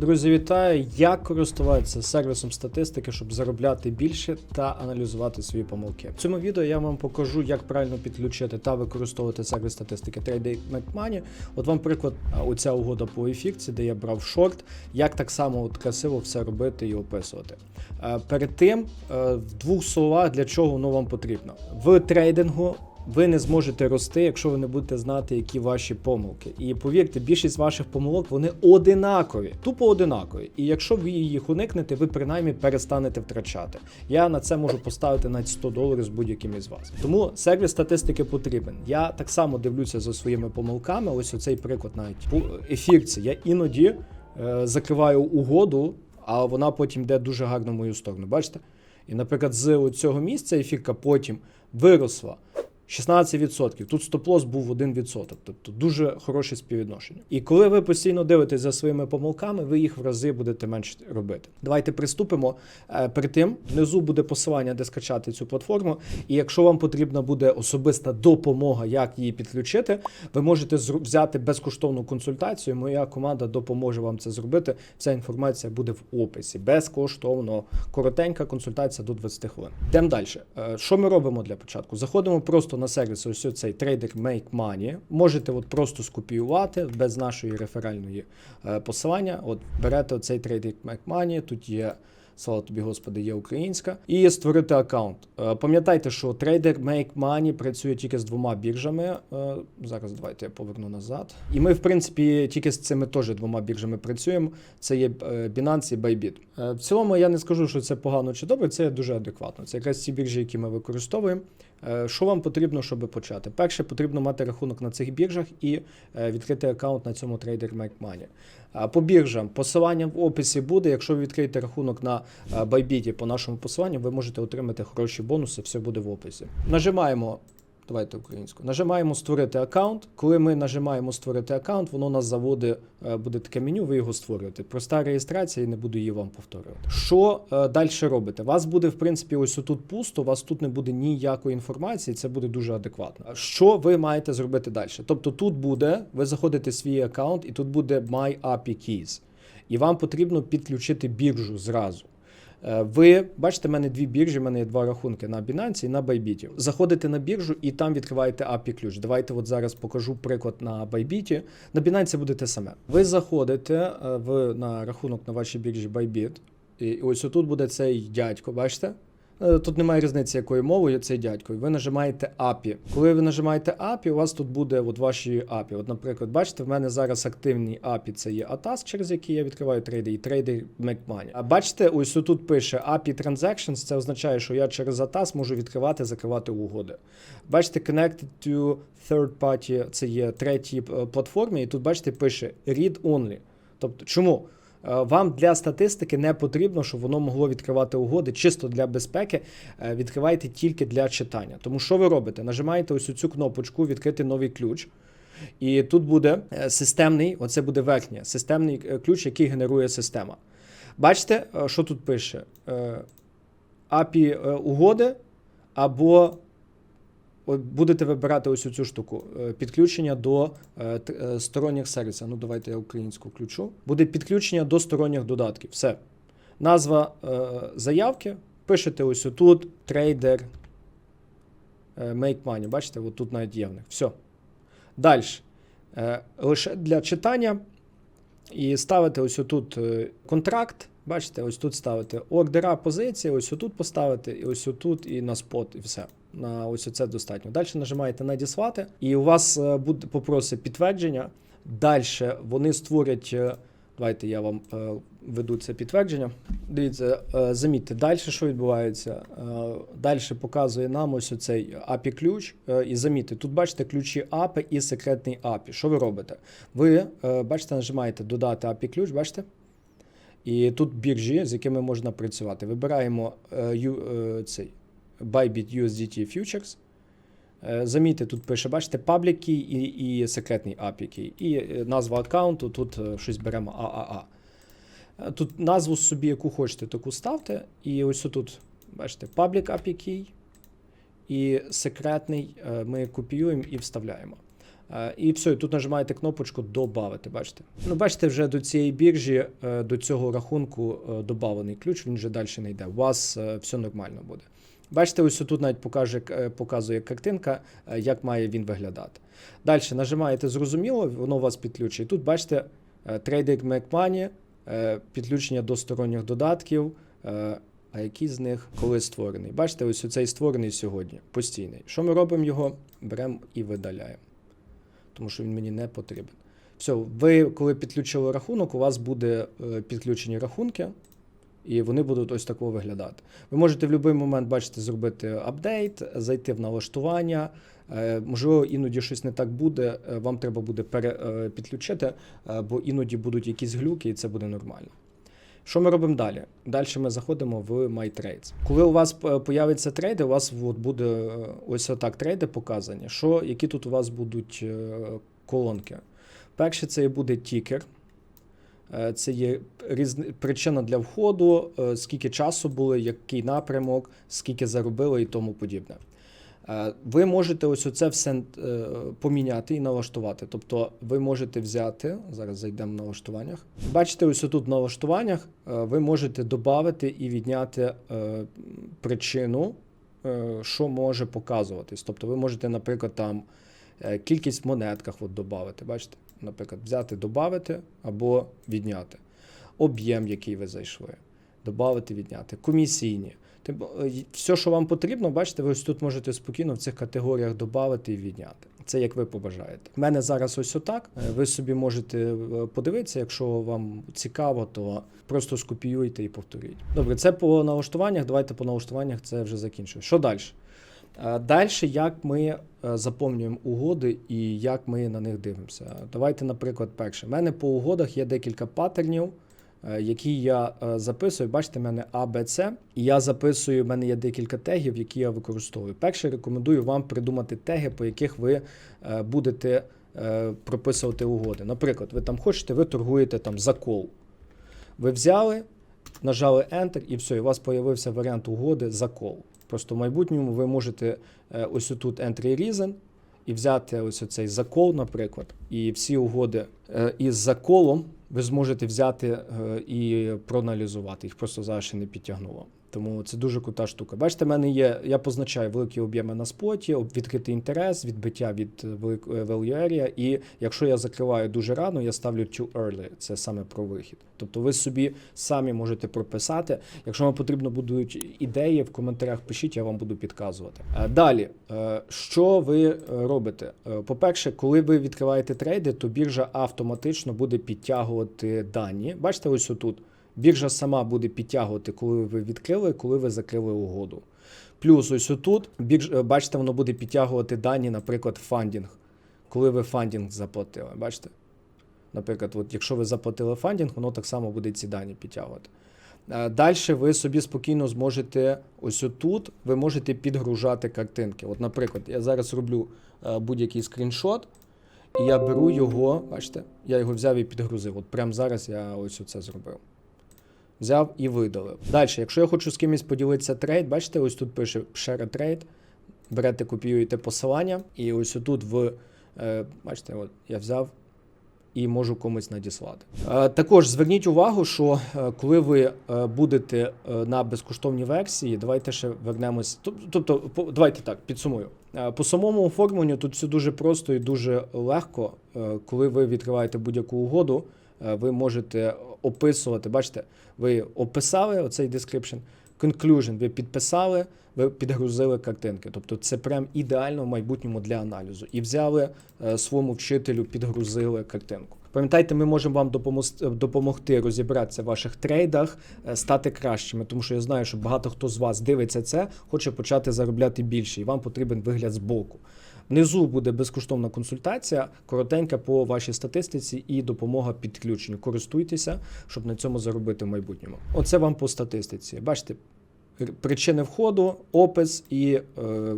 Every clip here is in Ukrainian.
Друзі, вітаю! Як користуватися сервісом статистики, щоб заробляти більше та аналізувати свої помилки. В цьому відео я вам покажу, як правильно підключити та використовувати сервіс статистики Trade Money. От вам приклад, оця угода по ефікці, де я брав шорт, як так само от красиво все робити і описувати. Е, Перед тим, е, в двох словах, для чого воно вам потрібно. В трейдингу ви не зможете рости, якщо ви не будете знати, які ваші помилки. І повірте, більшість ваших помилок вони одинакові, тупо одинакові. І якщо ви їх уникнете, ви принаймні перестанете втрачати. Я на це можу поставити навіть 100 доларів з будь-яким із вас. Тому сервіс статистики потрібен. Я так само дивлюся за своїми помилками. Ось оцей приклад навіть по ефірці. Я іноді е, закриваю угоду, а вона потім йде дуже гарно в мою сторону. Бачите? І, наприклад, з цього місця ефірка потім виросла. 16%. Тут стоп-лос був 1%, тобто дуже хороше співвідношення. І коли ви постійно дивитесь за своїми помилками, ви їх в рази будете менше робити. Давайте приступимо. Е, Перед тим внизу буде посилання, де скачати цю платформу. І якщо вам потрібна буде особиста допомога, як її підключити, ви можете взяти безкоштовну консультацію. Моя команда допоможе вам це зробити. Вся інформація буде в описі. Безкоштовно. Коротенька консультація до 20 хвилин. Йдемо далі. Е, Що ми робимо для початку? Заходимо просто на сервіс, ось цей трейдер Make Money. Можете от просто скопіювати без нашої реферальної е, посилання. От берете цей трейдер Make Money, тут є. Слава тобі, Господи, є українська, і створити аккаунт. Е, Пам'ятайте, що Trader Make Money працює тільки з двома біржами. Е, Зараз давайте я поверну назад. І ми, в принципі, тільки з цими теж двома біржами працюємо. Це є е, Binance і Bybit. В цілому я не скажу, що це погано чи добре, це дуже адекватно. Це якраз ці біржі, які ми використовуємо. Що вам потрібно, щоб почати? Перше, потрібно мати рахунок на цих біржах і відкрити аккаунт на цьому Trader Make Money. По біржам посилання в описі буде. Якщо ви відкриєте рахунок на Байбіті по нашому посиланню, ви можете отримати хороші бонуси, все буде в описі. Нажимаємо. Давайте українську. Нажимаємо створити аккаунт. Коли ми нажимаємо створити аккаунт, воно нас заводить, е, буде таке меню, ви його створюєте. Проста реєстрація, і не буду її вам повторювати. Що е, далі робите? Вас буде, в принципі, ось тут пусто, у вас тут не буде ніякої інформації, це буде дуже адекватно. Що ви маєте зробити далі? Тобто тут буде, ви заходите в свій аккаунт, і тут буде My API Keys. І вам потрібно підключити біржу зразу. Е, Ви бачите, в мене дві біржі, в мене є два рахунки на Binance і на Bybit. Заходите на біржу і там відкриваєте API ключ. Давайте от зараз покажу приклад на Bybit. На Binance буде те саме. Ви заходите е, в, на рахунок на вашій біржі Bybit, і ось отут буде цей дядько, бачите? Е, Тут немає різниці, якою мовою цей дядько. Ви нажимаєте API. Коли ви нажимаєте API, у вас тут буде от ваші API. От, наприклад, бачите, в мене зараз активні API це є ATAS, через які я відкриваю трейди, і трейди Make Money. А бачите, ось тут пише API Transactions, це означає, що я через ATAS можу відкривати, закривати угоди. Бачите, Connected to Third Party, це є треті е, платформі, і тут бачите, пише Read Only. Тобто, чому? Е, Вам для статистики не потрібно, щоб воно могло відкривати угоди чисто для безпеки. е, Відкривайте тільки для читання. Тому що ви робите? Нажимаєте ось цю кнопочку Відкрити новий ключ. І тут буде е, системний, оце буде верхнє, системний ключ, який генерує система. Бачите, що тут пише? API угоди або будете вибирати ось цю штуку. е, Підключення до е, е, сторонніх сервісів. Ну, давайте я українську включу. Буде підключення до сторонніх додатків. Все. Назва заявки. Пишете ось тут трейдер make money. Бачите, от тут навіть є в них. Все. Далі. Лише для читання. І ставите ось тут контракт. Бачите, ось тут ставите ордера позиції, ось тут поставити, і ось тут, і на спот, і все. На ось це достатньо. Далі нажимаєте надіслати, і у вас е, буде попросить підтвердження. Далі вони створять. е, Давайте я вам е, веду це підтвердження. Дивіться, замітьте, далі що відбувається? Далі показує нам ось цей API ключ. І замітьте, тут бачите ключі API і секретний API. Що ви робите? Ви бачите, нажимаєте додати API ключ, бачите? І тут біржі, з якими можна працювати. Вибираємо цей Bybit USDT Futures. Е, Замітьте, тут пише, бачите, public key і, і секретний API key. І е, назва аккаунту, тут е, щось беремо. Е, Тут назву собі, яку хочете, таку ставте. І ось тут, бачите, public API key і секретний ми копіюємо і вставляємо. І все, тут нажимаєте кнопочку Добавити. Бачите? Ну, бачите, вже до цієї біржі, до цього рахунку добавлений ключ, він вже далі не йде. У вас все нормально буде. Бачите, ось тут навіть покаже, е, показує картинка, е, як має він виглядати. Далі нажимаєте зрозуміло, воно вас підключить. Тут бачите е, Trading Make Money, е, підключення до сторонніх додатків. А який з них коли створений? Бачите, ось цей створений сьогодні, постійний. Що ми робимо його? Беремо і видаляємо, тому що він мені не потрібен. Все, ви коли підключили рахунок, у вас буде підключені рахунки, і вони будуть ось такого виглядати. Ви можете в будь-який момент бачите, зробити апдейт, зайти в налаштування. Е, Можливо, іноді щось не так буде. е, Вам треба буде е, підключити, бо іноді будуть якісь глюки, і це буде нормально. Що ми робимо далі? Далі ми заходимо в MyTrades. Коли у вас появляться трейди, у вас от буде ось отак трейди показані. Що, які тут у вас будуть колонки? Перше, це буде тікер. Е, Це є причина для входу, е, скільки часу було, який напрямок, скільки заробили і тому подібне. Е, Ви можете ось оце все поміняти і налаштувати. Тобто ви можете взяти, зараз зайдемо в налаштуваннях. Бачите, ось тут в налаштуваннях ви можете додати і відняти причину, що може показуватись. Тобто ви можете, наприклад, там кількість в монетках от додати. Бачите? Наприклад, взяти, додати або відняти. Об'єм, який ви зайшли, додати, відняти, комісійні. Тим- е, Все, що вам потрібно, бачите, ви ось тут можете спокійно в цих категоріях додати і відняти. Це як ви побажаєте. У мене зараз ось отак. Е, Ви собі можете е, подивитися, якщо вам цікаво, то просто скопіюйте і повторіть. Добре, це по налаштуваннях. Давайте по налаштуваннях це вже закінчую. Що далі? Далі, як ми е, заповнюємо угоди і як ми на них дивимося. Давайте, наприклад, перше. У мене по угодах є декілька паттернів, е, які я е, записую. Бачите, в мене А, Б, С. І я записую, в мене є декілька тегів, які я використовую. Перше, рекомендую вам придумати теги, по яких ви е, будете е, прописувати угоди. Наприклад, ви там хочете, ви торгуєте там за кол. Ви взяли, нажали Enter, і все, і у вас з'явився варіант угоди за кол. Просто в майбутньому ви можете е, ось тут Entry Reason і взяти ось цей закол, наприклад, і всі угоди е, із заколом ви зможете взяти е, і проаналізувати. Їх просто зараз ще не підтягнуло. Тому це дуже крута штука. Бачите, в мене є, я позначаю великі об'єми на споті, відкритий інтерес, відбиття від е, е, value area. І якщо я закриваю дуже рано, я ставлю too early. Це саме про вихід. Тобто ви собі самі можете прописати. Якщо вам потрібно будуть ідеї, в коментарях пишіть, я вам буду підказувати. Е, Далі, е, що ви е, робите? Е, По-перше, коли ви відкриваєте трейди, то біржа автоматично буде підтягувати дані. Бачите, ось отут. Біржа сама буде підтягувати, коли ви відкрили, коли ви закрили угоду. Плюс ось отут, бірж, е, бачите, воно буде підтягувати дані, наприклад, фандінг, коли ви фандінг заплатили. Бачите? Наприклад, от якщо ви заплатили фандінг, воно так само буде ці дані підтягувати. Далі ви собі спокійно зможете ось отут, ви можете підгружати картинки. От, наприклад, я зараз роблю е, будь-який скріншот, і я беру його, бачите, я його взяв і підгрузив. От прямо зараз я ось оце зробив. Взяв і видалив. Далі, якщо я хочу з кимось поділитися трейд, бачите, ось тут пише share trade. Берете, копіюєте посилання, і ось отут в, е, бачите, от я взяв і можу комусь надіслати. Е, Також зверніть увагу, що е, коли ви будете на безкоштовній версії, давайте ще вернемось. тоб- Тобто, давайте так підсумую. По самому оформленню тут все дуже просто і дуже легко. Коли ви відкриваєте будь-яку угоду, ви можете описувати. Бачите, ви описали оцей description, conclusion, ви підписали, ви підгрузили картинки. Тобто це прям ідеально в майбутньому для аналізу. І взяли е, своєму вчителю, підгрузили картинку. Пам'ятайте, ми можемо вам допомос- допомогти розібратися в ваших трейдах, е, стати кращими, тому що я знаю, що багато хто з вас дивиться це, хоче почати заробляти більше, і вам потрібен вигляд збоку. Внизу буде безкоштовна консультація, коротенька по вашій статистиці і допомога підключенню. Користуйтеся, щоб на цьому заробити в майбутньому. Оце вам по статистиці. Бачите, причини входу, опис і е, е,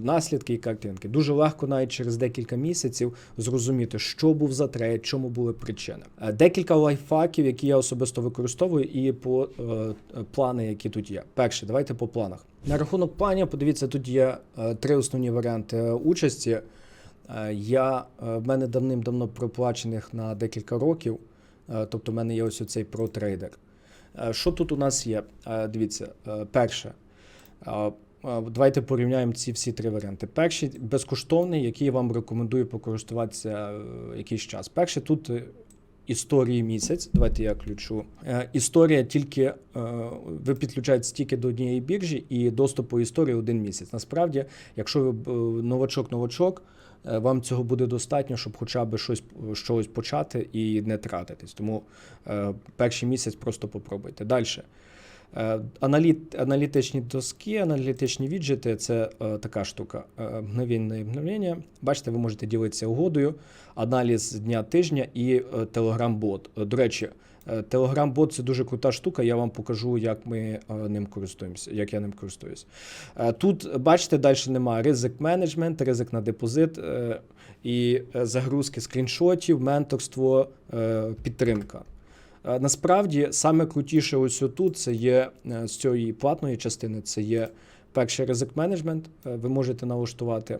наслідки і картинки. Дуже легко навіть через декілька місяців зрозуміти, що був за трейд, чому були причини. Е, Декілька лайфхаків, які я особисто використовую, і по е, е, плани, які тут є. Перше, давайте по планах. На рахунок планів, подивіться, тут є е, три основні варіанти е, участі. Е, Я, в мене давним-давно проплачених на декілька років, тобто в мене є ось ProTrader. Е, Що тут у нас є? Дивіться, перше. Давайте порівняємо ці всі три варіанти. Перший безкоштовний, який я вам рекомендую покористуватися якийсь час. Перший тут історії місяць. Давайте я ключу. Е, Історія тільки е, ви підключаєтесь тільки до однієї біржі і доступ по історії один місяць. Насправді, якщо ви новачок-новачок, е, вам цього буде достатньо, щоб хоча б щось щось почати і не тратитись. Тому перший місяць просто попробуйте. Далі. Е, Аналіт, аналітичні доски, аналітичні віджити це е, така штука. Е, мгновенне обновлення. Бачите, ви можете ділитися угодою, аналіз дня тижня і. Е, До речі, Telegram-бот це дуже крута штука. Я вам покажу, як ми ним користуємося, як я ним користуюсь. Тут, бачите, далі немає ризик менеджмент, ризик на депозит і загрузки скріншотів, менторство, підтримка. Насправді, саме крутіше ось тут це є е, з цієї платної частини. Це є перший ризик менеджмент. е, Ви можете налаштувати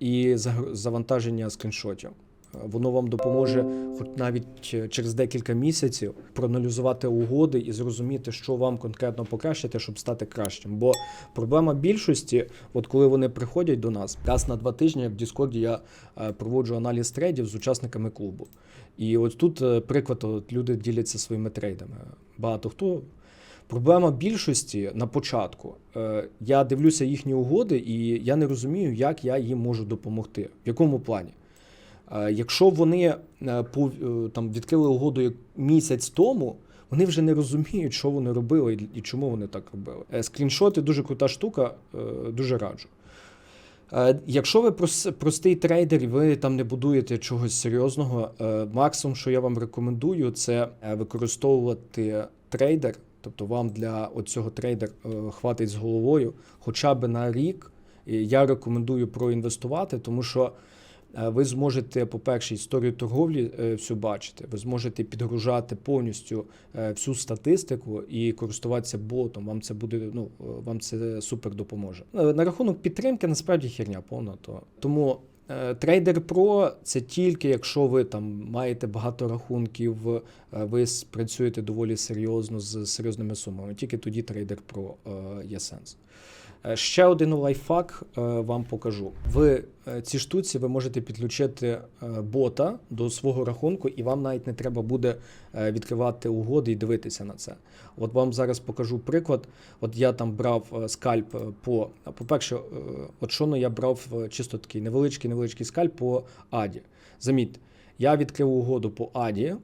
і завантаження скріншотів. Е, Воно вам допоможе, хоч навіть через декілька місяців, проаналізувати угоди і зрозуміти, що вам конкретно покращити, щоб стати кращим. Бо проблема більшості, от коли вони приходять до нас, раз на два тижні, в Діскорді, я проводжу аналіз трейдів з учасниками клубу. І от тут е, приклад, от люди діляться своїми трейдами. Багато хто. Проблема більшості на початку. Е, Я дивлюся їхні угоди, і я не розумію, як я їм можу допомогти. В якому плані? Е, Якщо вони там відкрили угоду місяць тому, вони вже не розуміють, що вони робили і- чому вони так робили. Скріншоти дуже крута штука, дуже раджу. Е, Якщо ви простий трейдер і ви там не будуєте чогось серйозного, е, максимум, що я вам рекомендую, це е, використовувати трейдер. Тобто вам для оцього трейдер хватить з головою хоча б на рік. Я рекомендую проінвестувати, тому що ви зможете, по-перше, історію торговлі е, всю бачити, ви зможете підгружати повністю е, всю статистику і користуватися ботом. Вам це буде, ну е, вам це супер допоможе. Е, На рахунок підтримки насправді херня повна. То тому е, Trader Pro це тільки якщо ви там маєте багато рахунків, е, ви працюєте доволі серйозно з серйозними сумами. Тільки тоді Pro е, є сенс. Е, Ще один лайфхак е, вам покажу. В е, цій штуці ви можете підключити бота до свого рахунку, і вам навіть не треба буде відкривати угоди і дивитися на це. От вам зараз покажу приклад. От я там брав скальп по. По-перше, от що ну, я брав чисто такий невеличкий невеличкий скальп по Аді. Замітьте, я відкрив угоду по Аді.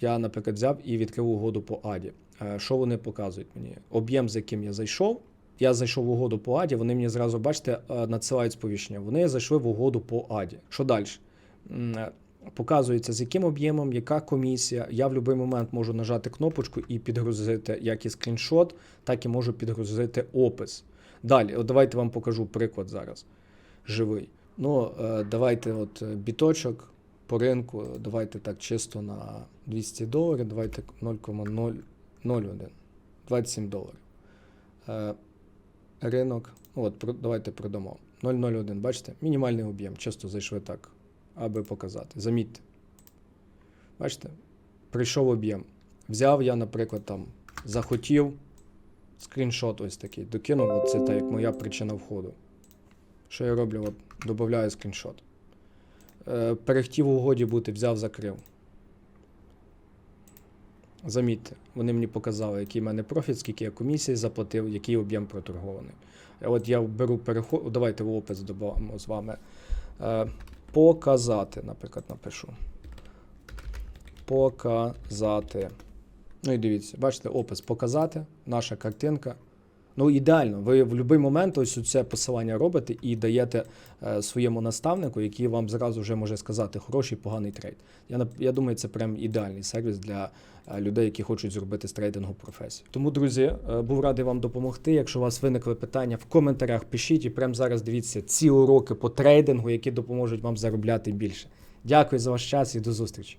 Я, наприклад, взяв і відкрив угоду по Аді. Що вони показують мені? Об'єм, з яким я зайшов. Я зайшов в угоду по Аді, вони мені зразу, бачите, е, надсилають сповіщення. Вони зайшли в угоду по Аді. Що далі? Е, Показується, з яким об'ємом, яка комісія. Я в будь-який момент можу нажати кнопочку і підгрузити як і скріншот, так і можу підгрузити опис. Далі, от давайте вам покажу приклад зараз. Живий. Ну, е, давайте, от біточок по ринку, давайте так чисто на 200 доларів, давайте 0,001, 27 доларів. Ринок, ну от, давайте продамо. 0,01, бачите? Мінімальний об'єм, чисто зайшли так, аби показати. Замітьте. Бачите? Прийшов об'єм. Взяв я, наприклад, там, захотів, скріншот ось такий, докинув, от це так, як моя причина входу. Що я роблю? От, додаю скріншот. Е, перехтів у угоді бути, взяв, закрив. Замітьте, вони мені показали, який в мене профіт, скільки я комісії заплатив, який об'єм проторгований. От я беру переход, давайте в опис додамо з вами. Е, показати, наприклад, напишу. Показати. Ну і дивіться, бачите, опис показати, наша картинка. Ну, ідеально, ви в будь-який момент ось це посилання робите і даєте е, своєму наставнику, який вам зразу вже може сказати хороший, поганий трейд. Я, я думаю, це прям ідеальний сервіс для е, людей, які хочуть зробити з трейдингу професію. Тому, друзі, е, був радий вам допомогти. Якщо у вас виникли питання, в коментарях пишіть і прямо зараз дивіться ці уроки по трейдингу, які допоможуть вам заробляти більше. Дякую за ваш час і до зустрічі.